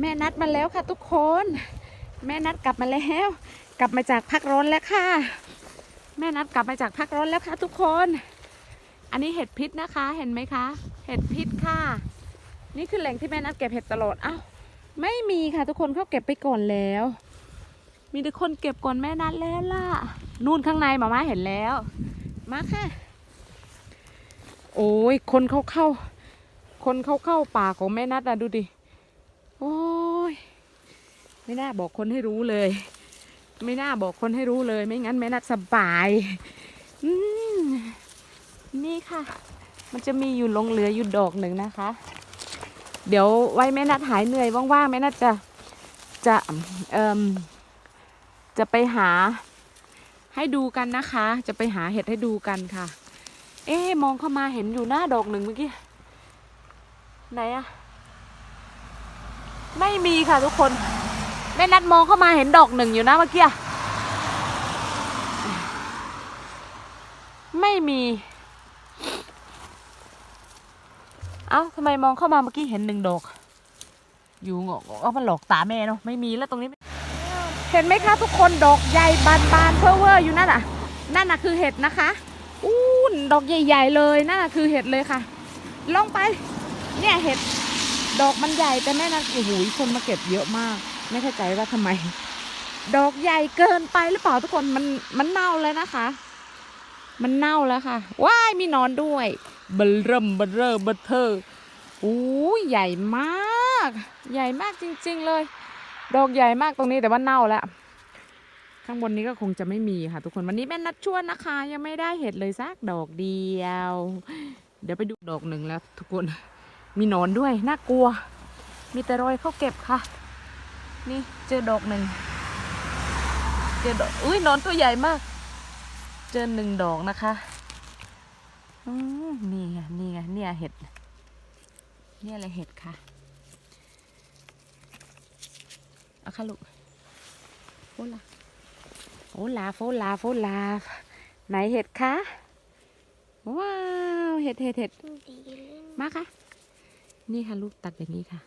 แม่นัดมาแล้วค่ะทุกคน แม่นัดกลับมาแล้ว กลับมาจากพักร้อนแล้วค่ะ แม่นัดกลับมาจากพักร้อนแล้วค่ะทุกคน อันนี้เห็ดพิษนะคะเห็นไหมคะ เห็ดพิษค่ะ นี่คือแหล่งที่แม่นัดเก็บเห็ดตลอดเอ้าไม่มีค่ะทุกคนเขาเก็บไปก่อนแล้ว มีแต่คนเก็บก่อนแม่นัดแล้วล่ะ นู่นข้างในหมาม่าเห็นแล้ว มาค่ะ โอ้ยคนเข้าเข้า คนเข้าเข้าป่าของแม่นัดอะดูดิ โอ้ย ไม่น่าบอกคนให้รู้เลย ไม่น่าบอกคนให้รู้เลย ไม่งั้นแม่นัดสบายนี่ค่ะ มันจะมีอยู่ลงเหลืออยู่ดอกหนึ่งนะคะ เดี๋ยวไว้แม่นัดหายเหนื่อยว่างๆแม่นัดจะจะเอ่มจะไปหาให้ดูกันนะคะ จะไปหาเห็ดให้ดูกันค่ะ เอ๊มองเข้ามาเห็นอยู่หน้าดอกหนึ่งเมื่อกี้ ไหนอะ ไม่มีค่ะทุกคนแม่นัดมองเข้ามาเห็นดอกหนึ่งอยู่นะเมื่อกี้ไม่มี เอ้าทำไมมองเข้ามาเมื่อกี้เห็นหนึ่งดอก อยู่งอกเอามันหลอกตาแม่เนาะไม่มีแล้วตรงนี้ เห็นไหมคะทุกคนดอกใหญ่บานบานๆเพอเวอร์อยู่นั่นอะ นั่นน่ะคือเห็ดนะคะอู้ดอกใหญ่ ๆ เลยนั่นน่ะคือเห็ดเลยค่ะ ลงไป เนี่ยเห็ด ดอกมันใหญ่แต่แม่นัดโอ้โหคนมาเก็บเยอะมาก ไม่เข้าใจว่าทำไม ดอกใหญ่เกินไปหรือเปล่าทุกคนมันมันเน่าแล้วนะคะ มันเน่าแล้วค่ะว้ายมีหนอนด้วยเบลเริ่มเบลเร่อเบลเทอร์โอ้ยใหญ่มาก ใหญ่มากจริง ๆ เลย ดอกใหญ่มากตรงนี้แต่ว่าเน่าแล้วข้างบนนี้ก็คงจะไม่มีค่ะ ทุกคนวันนี้แม่นัดชวนนะคะ ยังไม่ได้เห็ดเลยสักดอกเดียว เดี๋ยวไปดูดอกหนึ่งแล้วทุกคน มีหนอนด้วยน่ากลัว มีแต่รอยเขาเก็บค่ะ นี่เจอดอกหนึ่งเจอดอกอุ้ยหนอนตัวใหญ่มาก เจอหนึ่งดอกนะคะอืมนี่ไงนี่ไงเนี่ยเห็ด เนี่ยอะไรเห็ดค่ะเอาค่ะลูกโฟลาโฟลาโฟลาโฟลาไหนเห็ดคะว้าว เห็ดเห็ดเห็ดมาค่ะ นี่ค่ะ ลูกตัดอย่างนี้ค่ะ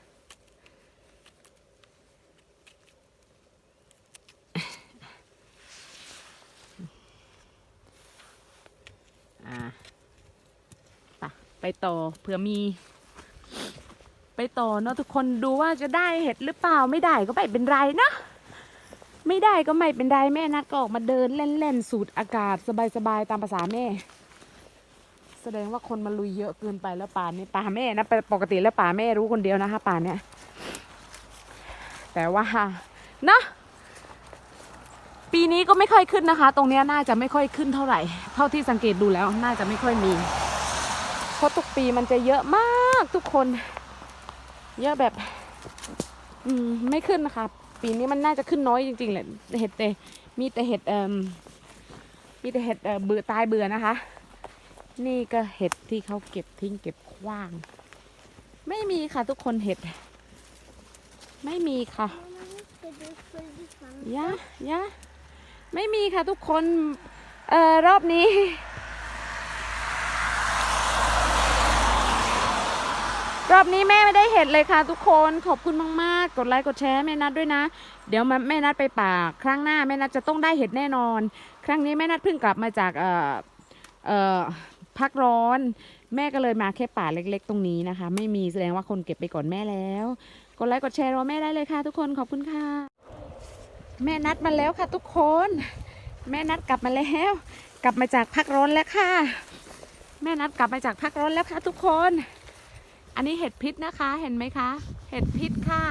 ไปต่อเผื่อมี ไปต่อเนาะทุกคนดูว่าจะได้เห็ดหรือเปล่าไม่ได้ก็ไม่เป็นไรเนาะไม่ได้ก็ไม่เป็นไรแม่นัดก็ออกมาเดินเล่นๆสูดอากาศสบายๆตามภาษาแม่ แสดงว่าคนมาลุยเยอะเกินไปแล้วป่านี่ป่าแม่นะปกติแล้วป่าแม่รู้คนเดียวนะคะป่าเนี่ยแต่ว่าเนาะปีนี้ก็ไม่ค่อยขึ้นนะคะ ตรงเนี้ยน่าจะไม่ค่อยขึ้นเท่าไหร่ เท่าที่สังเกตดูแล้วน่าจะไม่ค่อยมี เพราะทุกปีมันจะเยอะมากทุกคน เยอะแบบ อืมไม่ขึ้นนะคะ ปีนี้มันน่าจะขึ้นน้อยจริงๆแหละเห็ดแต่มีแต่เห็ดเอ่มมีแต่เห็ดเอ่อเบื่อตายเบื่อนะคะ นี่ก็เห็ดที่เขาเก็บทิ้งเก็บขว้าง ไม่มีค่ะทุกคนเห็ด ไม่มีค่ะยะยะไม่มีค่ะทุกคน เอ่อ รอบนี้ รอบนี้แม่ไม่ได้เห็ดเลยค่ะทุกคนขอบคุณมากๆ กดไลค์กดแชร์แม่นัดด้วยนะ เดี๋ยวมาแม่นัดไปป่า ครั้งหน้าแม่นัดจะต้องได้เห็ดแน่นอน ครั้งนี้แม่นัดเพิ่งกลับมาจากเอ่อเอ่อ พักร้อน แม่ก็เลยมาแค่ป่าเล็ก ๆ ตรงนี้นะคะ ไม่มีแสดงว่าคนเก็บไปก่อนแม่แล้วกดไลค์กดแชร์รอแม่ได้เลยค่ะ ทุกคนขอบคุณค่ะ แม่นัดมาแล้วค่ะ ทุกคน แม่นัดกลับมาแล้ว กลับมาจากพักร้อนแล้วค่ะ แม่นัดกลับมาจากพักร้อนแล้วค่ะ ทุกคน อันนี้เห็ดพิษนะคะเห็นไหมคะ เห็ดพิษค่ะ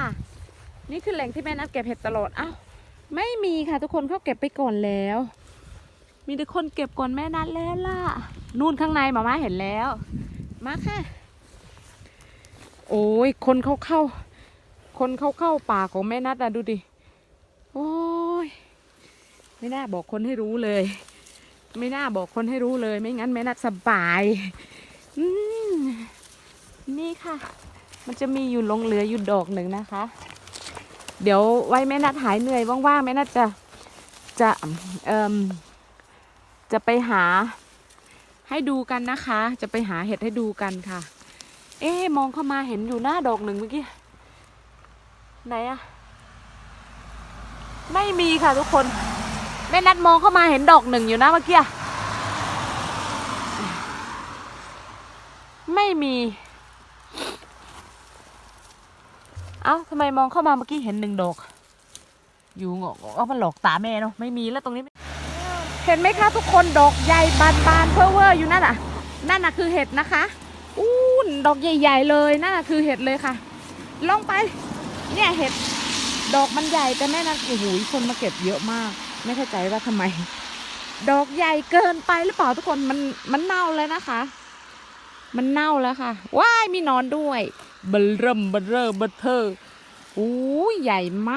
นี่คือแหล่งที่แม่นัดเก็บเห็ดตลอดเอ้าไม่มีค่ะ ทุกคนเขาเก็บไปก่อนแล้ว มีแต่คนเก็บก่อนแม่นัดแล้วล่ะ นู่นข้างในหมาม่าเห็นแล้ว มาค่ะ โอ้ยคนเข้าเข้า คนเข้าเข้าป่าของแม่นัดอะดูดิ โอ้ย ไม่น่าบอกคนให้รู้เลย ไม่น่าบอกคนให้รู้เลย ไม่งั้นแม่นัดสบายอืมนี่ค่ะ มันจะมีอยู่ลงเหลืออยู่ดอกหนึ่งนะคะ เดี๋ยวไว้แม่นัดหายเหนื่อยว่างๆแม่นัดจะจะเอ่มจะไปหา ให้ดูกันนะคะ จะไปหาเห็ดให้ดูกันค่ะ เอ๊ะมองเข้ามาเห็นอยู่หน้าดอกหนึ่งเมื่อกี้ ไหนอะไม่มีค่ะทุกคน แม่นัดมองเข้ามาเห็นดอกหนึ่งอยู่นะเมื่อกี้ ไม่มี เอ้าทำไมมองเข้ามาเมื่อกี้เห็นหนึ่งดอก อยู่งอกเอามันหลอกตาแม่เนาะ ไม่มีแล้วตรงนี้ เห็นไหมคะทุกคนดอกใหญ่บานบานๆเพอเวอร์อยู่นั่นอะ นั่นน่ะคือเห็ดนะคะอู้นดอกใหญ่ๆเลยนั่นน่ะคือเห็ดเลยค่ะ ลงไป เนี่ยเห็ดดอกมันใหญ่แต่แม่นัดโอ้โหคนมาเก็บเยอะมาก ไม่เข้าใจว่าทำไม ดอกใหญ่เกินไปหรือเปล่าทุกคนมันมันเน่าแล้วนะคะ มันเน่าแล้วค่ะว้ายมีนอนด้วยเบลเริ่มเบลเร่อเบลเทอร์อู้ยใหญ่ม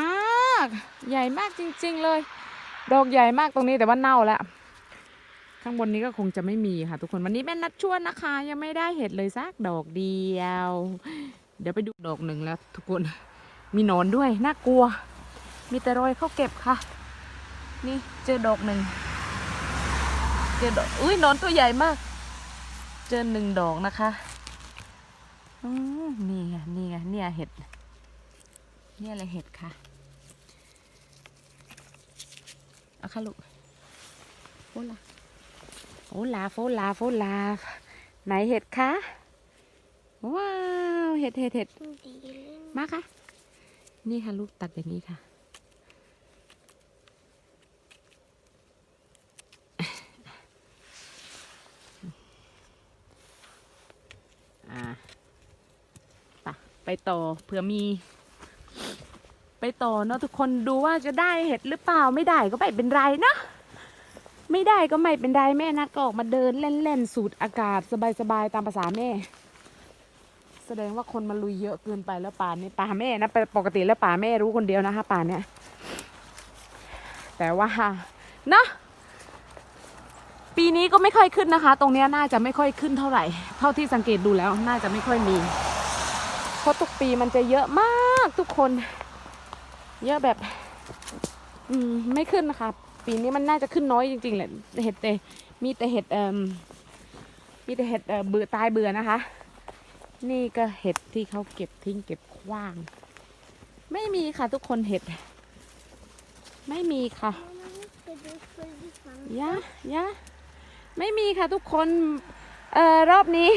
าก ใหญ่มากจริง ๆเลย ดอกใหญ่มากตรงนี้แต่ว่าเน่าแล้วข้างบนนี้ก็คงจะไม่มีค่ะ ทุกคนวันนี้แม่นัดชวนนะคะ ยังไม่ได้เห็ดเลยสักดอกเดียว เดี๋ยวไปดูดอกหนึ่งแล้ว ทุกคนมีหนอนด้วยน่ากลัว มีแต่รอยเขาเก็บค่ะ นี่เจอดอกหนึ่งเจอดอกอุ้ยหนอนตัวใหญ่มาก เจอหนึ่งดอกนะคะอืมนี่ไงนี่ไงเนี่ยเห็ด เนี่ยอะไรเห็ดค่ะเอาค่ะลูกโฟลาโฟลาโฟลาโฟลาไหนเห็ดคะว้าวเห็ดเห็ดเห็ดมาค่ะ นี่ค่ะลูกตัดอย่างนี้ค่ะอ่าไปไปต่อเผื่อมี ไปต่อเนาะทุกคนดูว่าจะได้เห็ดหรือเปล่าไม่ได้ก็ไม่เป็นไรเนาะไม่ได้ก็ไม่เป็นไรแม่นัดก็ออกมาเดินเล่นๆสูดอากาศสบายๆตามภาษาแม่ แสดงว่าคนมาลุยเยอะเกินไปแล้วป่านี่ป่าแม่นะปกติแล้วป่าแม่รู้คนเดียวนะคะป่าเนี่ยแต่ว่าเนาะปีนี้ก็ไม่ค่อยขึ้นนะคะ ตรงเนี้ยน่าจะไม่ค่อยขึ้นเท่าไหร่ เท่าที่สังเกตดูแล้วน่าจะไม่ค่อยมี เพราะทุกปีมันจะเยอะมากทุกคน เยอะแบบ อืมไม่ขึ้นนะคะปีนี้มันน่าจะขึ้นน้อยจริงๆแหละเห็ดแต่มีแต่เห็ดเอ่มมีแต่เห็ดเอ่อเบื่อตายเบื่อนะคะ นี่ก็เห็ดที่เขาเก็บทิ้งเก็บขว้าง ไม่มีค่ะทุกคนเห็ด ไม่มีค่ะยะยะไม่มีค่ะทุกคน เอ่อรอบนี้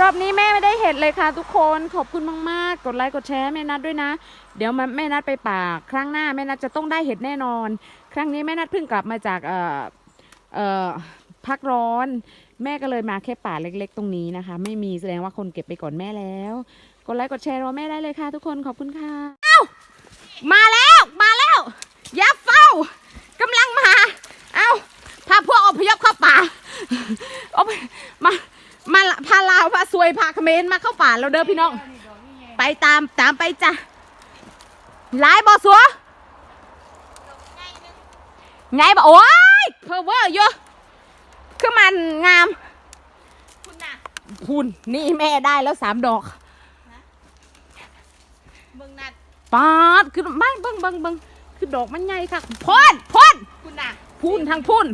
รอบนี้แม่ไม่ได้เห็ดเลยค่ะทุกคนขอบคุณมากๆ กดไลค์กดแชร์แม่นัดด้วยนะ เดี๋ยวมาแม่นัดไปป่า ครั้งหน้าแม่นัดจะต้องได้เห็ดแน่นอน ครั้งนี้แม่นัดเพิ่งกลับมาจากเอ่อเอ่อพักร้อน แม่ก็เลยมาแค่ป่าเล็ก ๆ ตรงนี้นะคะ ไม่มีแสดงว่าคนเก็บไปก่อนแม่แล้วกดไลค์กดแชร์รอแม่ได้เลยค่ะ ทุกคนขอบคุณค่ะเอ้ามาแล้วมาแล้วอย่าเฝ้ากำลังมา เอ้าพาพวกอพยพเข้าป่าอพมา มาพาลาวพาสวยพาเขมรมาเข้าป่าแล้วเด้อพี่น้อง ไปตามตามไปจ้ะหลายบ่สัวไงบ่โอ้ยเพอเวอร์เยอะคือมันงามคุณน่ะพูนนี่แม่ได้แล้วสามดอกเบิ่งนัดปาดคือไม่เบิ้งเบิ้งเบิ้งคือดอกมันใหญ่ค่ะพ่นพ่นคุณน่ะพูนทางพูน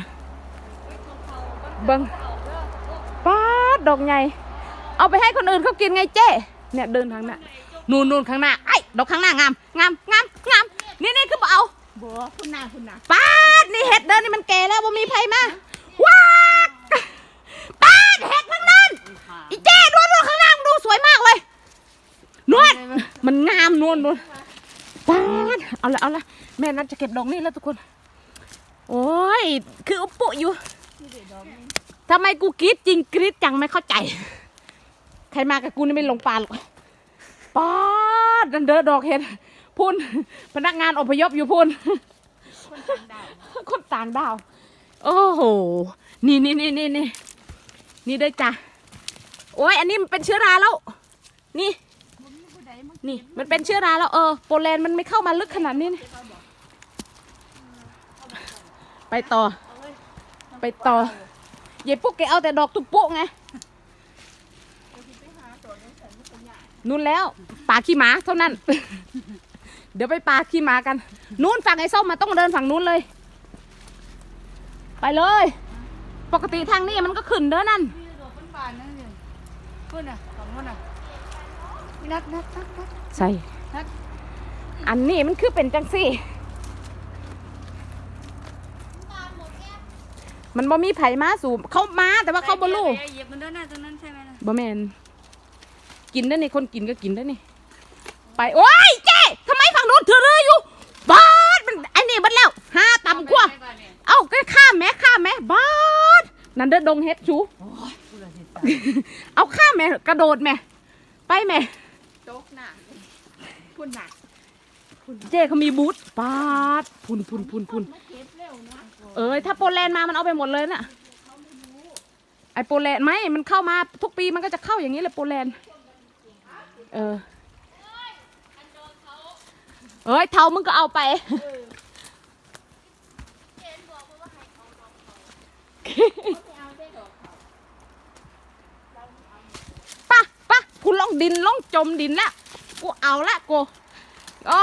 เบิ่ง ปาดดอกใหญ่ เอาไปให้คนอื่นเขากินไงเจ๊เนี่ยเดินทางหน้านู่นนู่นข้างหน้าไอ้ดอกข้างหน้างามงามงามงามนี่นี่คือบ่เอาบัวคุณน่ะคุณน่ะปาดนี่เห็ดเดินนี่มันแก่แล้วบ่มีไผมาว้าดปาดเห็ดข้างนั้นอีเจ๊ดูดูข้างล่างดูสวยมากเลยนวลมันงามนวลนวลปาดเอาละเอาละแม่นัดจะเก็บดอกนี่แล้วทุกคน โอ้ย คืออุปปุอยู่ ทำไมกูกรีดจริงกรีดจังไม่เข้าใจ ใครมากับกูนี่ไม่ลงปลาหรอกปาดดันเดอดอกเห็ดพุ่นพนักงานอพยพอยู่พุ่นคนต่างดาวคนต่าดาว โอ้โห นี่นี่นี่นี่นี่นี่ด้วยจ้ะ โอ้ยอันนี้มันเป็นเชื้อราแล้ว นี่ นี่ มันเป็นเชื้อราแล้วเออ โปแลนด์มันไม่เข้ามาลึกขนาดนี้นี่ไปต่อ ไปต่อ เย่ปุ๊กแกเอาแต่ดอกตุกปุ๊กไงเอาสิไปหาตัวนั้นฉันไม่เป็นหยังนู่นแล้วป่าขี้หมาเท่านั้น เดี๋ยวไปป่าขี้หมากัน นู่นฝั่งไอ้ส้มมาต้องเดินฝั่งนู้นเลย ไปเลย ปกติทางนี้มันก็ขึ้นเด้อนั่นมีดอกเป็นบานนั่นเนี่ยพุ่นน่ะของพุ่นน่ะนี่นัดนัดนัดนัดใส่นัดอันนี้มันคือเป็นจังซี่ มันบ่มีไผมาสู่เขามาแต่ว่าเขาบ่รู้เหยียบมันด้วยนะตรงนั้นใช่ไหมนะบ่แมนกินได้นี่คนกินก็กินได้นี่ไปโอ้ยเจ๊ทำไมฝั่งนู้นเธอเลยอยู่บาดมันไอ้นี่บัดแล้วห้าตำกว่าเอ้าก็ข้ามแม่ข้ามแม่บาดนั่นเด้อดงเฮ็ดชูเอาข้ามแม่กระโดดแม่ไปแม่โต๊ะหนักพุ่นหนักเจ๊เขามีบูธปาดพุนพุนพุนพุนมา เอ้ยถ้าโปแลนด์มามันเอาไปหมดเลยน่ะไอโปแลนด์ไม่มันเข้ามาทุกปีมันก็จะเข้าอย่างนี้เลยโปแลนด์เออเอ้ยเทามึงก็เอาไปป่ะป่ะกูลงดินลงจมดินแล้วกูเอาละกูโอ้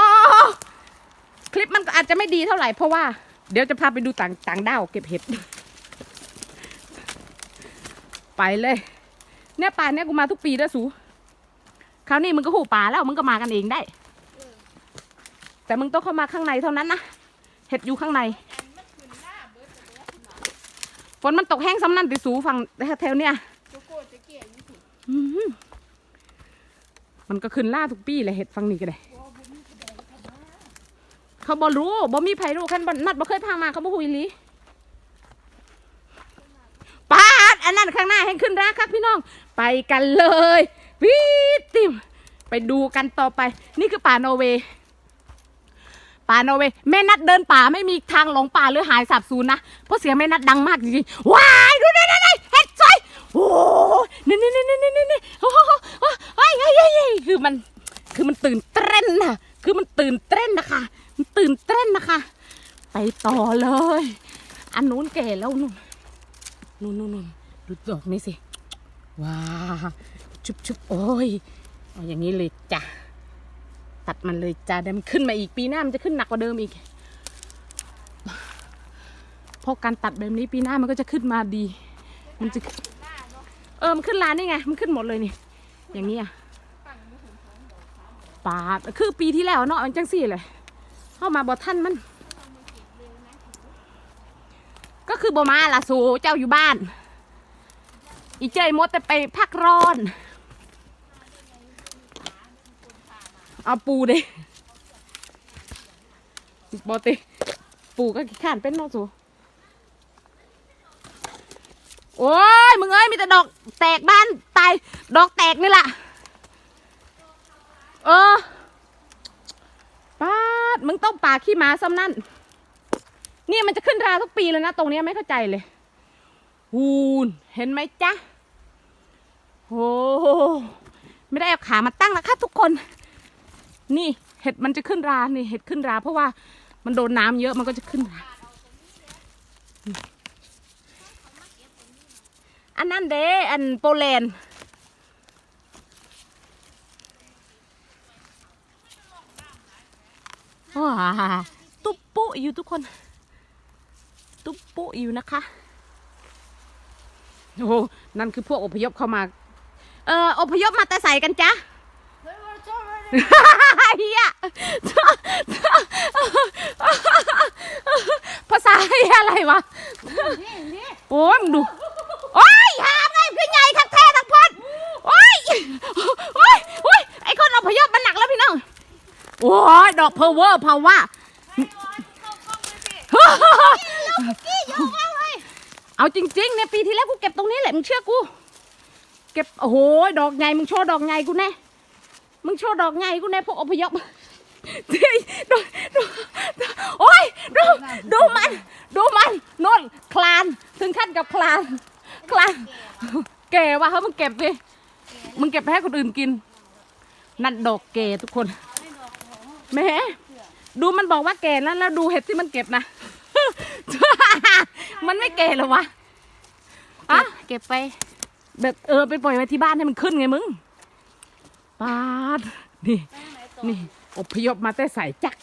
คลิปมันก็อาจจะไม่ดีเท่าไหร่เพราะว่า เดี๋ยวจะพาไปดูต่างต่างด้าวเก็บเห็ด ไปเลย เนี่ยป่าเนี่ยกูมาทุกปีด้วสู คราวนี้มึงก็หูป่าแล้วมึงก็มากันเองได้ แต่มึงต้องเข้ามาข้างในเท่านั้นนะ เห็ดอยู่ข้างใน ฝนมันตกแห้งซ้ำนั่นติสูฝั่งแถวๆเนี่ยมันก็ขึ้นล่าทุกปีเลยเห็ดฟังนี่ก็ได้ เขาบอรู้บ่มีไผรู้คันบ่นัดบ่เคยพามาเขาบ่หุยลีปาดอันนั้นข้างหน้าแห่งขึ้นราครับพี่น้อง ไปกันเลยวิติมไปดูกันต่อไป นี่คือป่าโนเวย์ป่าโนเวย์แม่นัดเดินป่าไม่มีทางหลงป่าหรือหายสับสูญนะเพราะเสียงแม่นัดดังมากจริงๆว้ายดูนี่นี่เห็ดสวยโอ้นี่นี่นี่นี่นี่นี่โอ้โหโอ้ยยยเฮ้ยคือมันคือมันตื่นเต้นนะ คือมันตื่นเต้นนะคะ มันตื่นเต้นนะคะ ไปต่อเลย อันนู้นแก่แล้วนู่นนู่นนู่นดูดอกนี้สิ ว้าชุบชุบโอ้ยเอาอย่างนี้เลยจ้ะ ตัดมันเลยจ้ะเดี๋ยวมันขึ้นมาอีกปีหน้ามันจะขึ้นหนักกว่าเดิมอีกเพราะการตัดแบบนี้ปีหน้ามันก็จะขึ้นมาดี มันจะ เออ มันขึ้นลานนี่ไง มันขึ้นหมดเลยนี่ อย่างนี้อะ ปาด คือปีที่แล้วเนาะมันจังสี่เลย เข้ามาบ่ท่านมัน ก็คือบ่มาล่ะสูเจ้าอยู่บ้าน อีเจยมดแต่ไปพักร้อน เอาปูเด้บอติปูก็ขี้ขานเป็นเนาะสูโอ้ยมึงเอ้ยมีแต่ดอกแตกบ้านตายดอกแตกนี่แหละ เออป้าดมึงต้องป่าขี้หมาซ้ำนั่น นี่มันจะขึ้นราทุกปีเลยนะ ตรงเนี้ยไม่เข้าใจเลย หูนเห็นไหมจ๊ะโอ้ไม่ได้เอาขามาตั้งนะค่ะทุกคน นี่เห็ดมันจะขึ้นรา นี่เห็ดขึ้นรา เพราะว่ามันโดนน้ำเยอะมันก็จะขึ้นราอันนั้นเด้อันโปแลนด์ ว้าตุ๊บปุ๊อยู่ทุกคน ตุ๊บปุ๊อยู่นะคะโอ้โหนั่นคือพวกอพยพเข้ามา เอ่ออพยพมาแต่ใส่กันจ๊ะเฮ้ยว่าชอบเลยเฮียภาษาเฮียอะไรวะนี่นี่โอ้ยมึงดู โอ้ยหาไงพี่ใหญ่ทั้งแท้ทั้งพดโอ้ยโอ้ยโอ้ย ไอ้คนอพยพมันหนักแล้วพี่น้อง โอ้ยดอกเพอเวอร์เพราะว่า เอาจริงๆเนี่ยปีที่แล้วกูเก็บตรงนี้แหละมึงเชื่อกู เก็บโอ้โหดอกใหญ่มึงโชว์ดอกใหญ่กูแน่มึงโชว์ดอกใหญ่กูแน่พวกอพยพเฮ้ยดูดูโอ้ยดูดูมันดูมันโน่นคลานถึงขั้นกับคลานคลานแก่ว่ะเฮ้ยมึงเก็บดิมึงเก็บไปให้คนอื่นกิน นั่นดอกแก่ทุกคน แหม่ดูมันบอกว่าแก่แล้วแล้วดูเห็ดที่มันเก็บนะ มันไม่แก่เหรอวะอะเก็บไป แบบเออไปปล่อยไว้ที่บ้านให้มันขึ้นไงมึงปาดนี่นี่อพยพมาแต่ใส่จักร